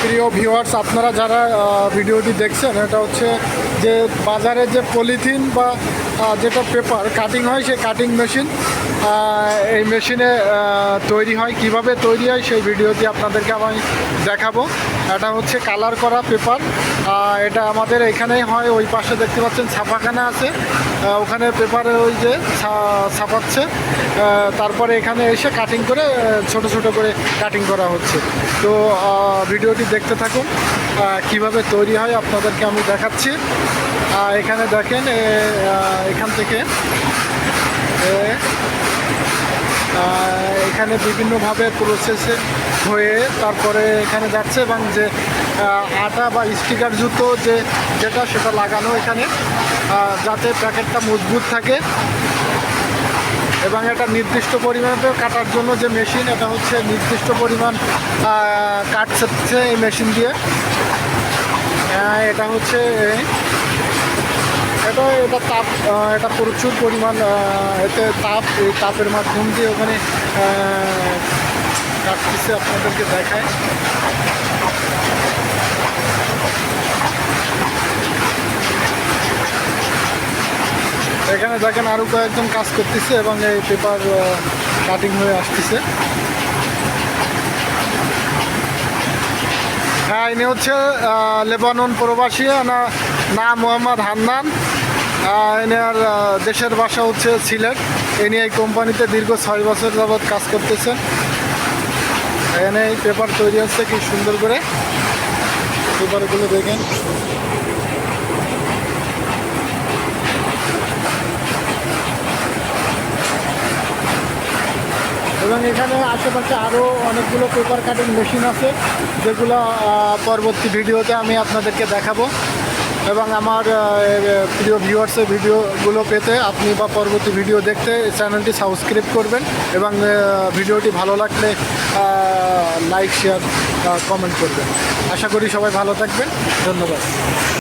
প্রিয় ভিউয়ার্স আপনারা যারা ভিডিওটি দেখছেন, এটা হচ্ছে যে বাজারে যে পলিথিন বা যেটা পেপার কাটিং হয়, সেই কাটিং মেশিন এই মেশিনে তৈরি হয়। কীভাবে তৈরি হয়, সেই ভিডিওটি আপনাদেরকে আমি দেখাবো। এটা হচ্ছে কালার করা পেপার এটা আমাদের এখানেই হয়, ওই পাশে দেখতে পাচ্ছেন ছাপাখানা আছে। ওখানে পেপারে ওই যে ছাপাচ্ছে। তারপরে এখানে এসে কাটিং করে ছোট ছোট করে কাটিং করা হচ্ছে। তো ভিডিওটি দেখতে থাকুন কীভাবে তৈরি হয়, আপনাদেরকে আমি দেখাচ্ছি। এখানে দেখেন এখান থেকে এখানে বিভিন্নভাবে প্রসেসে হয়ে তারপরে এখানে যাচ্ছে এবং যে আটা বা স্টিকার জুতো যে যেটা সেটা লাগানো এখানে যাতে প্যাকেটটা মজবুত থাকে। এবং এটা নির্দিষ্ট পরিমাণে কাটার জন্য যে মেশিন, এটা হচ্ছে নির্দিষ্ট পরিমাণ কাটছে এই মেশিন দিয়ে। এটা হচ্ছে এটা এটা তাপ এটা প্রচুর পরিমাণ এতে তাপ, এই তাপের মাধ্যম দিয়ে ওখানে কাটতেছে, আপনাদেরকে দেখায়। এখানে দেখেন আরও কয়েকজন কাজ করতেছে এবং এই পেপার কাটিং হয়ে আসতেছে। হ্যাঁ ইনি হচ্ছে লেবানন প্রবাসী না না মোহাম্মদ হান্নান। এনার দেশের বাসা হচ্ছে সিলেট। ইনি এই কোম্পানিতে দীর্ঘ ছয় বছর যাবৎ কাজ করতেছেন। এই পেপার তৈরি হচ্ছে কি সুন্দর করে। পেপারগুলো দেখেন। এবং এখানে আশেপাশে আরও অনেকগুলো পেপার কাটিং মেশিন আছে, যেগুলো পরবর্তী ভিডিওতে আমি আপনাদেরকে দেখাবো। এবং আমার প্রিয় ভিউয়ার্সের ভিডিওগুলো পেতে আপনি বা পরবর্তী ভিডিও দেখতে চ্যানেলটি সাবস্ক্রাইব করবেন এবং ভিডিওটি ভালো লাগলে লাইক শেয়ার কমেন্ট করবেন। আশা করি সবাই ভালো থাকবেন। ধন্যবাদ।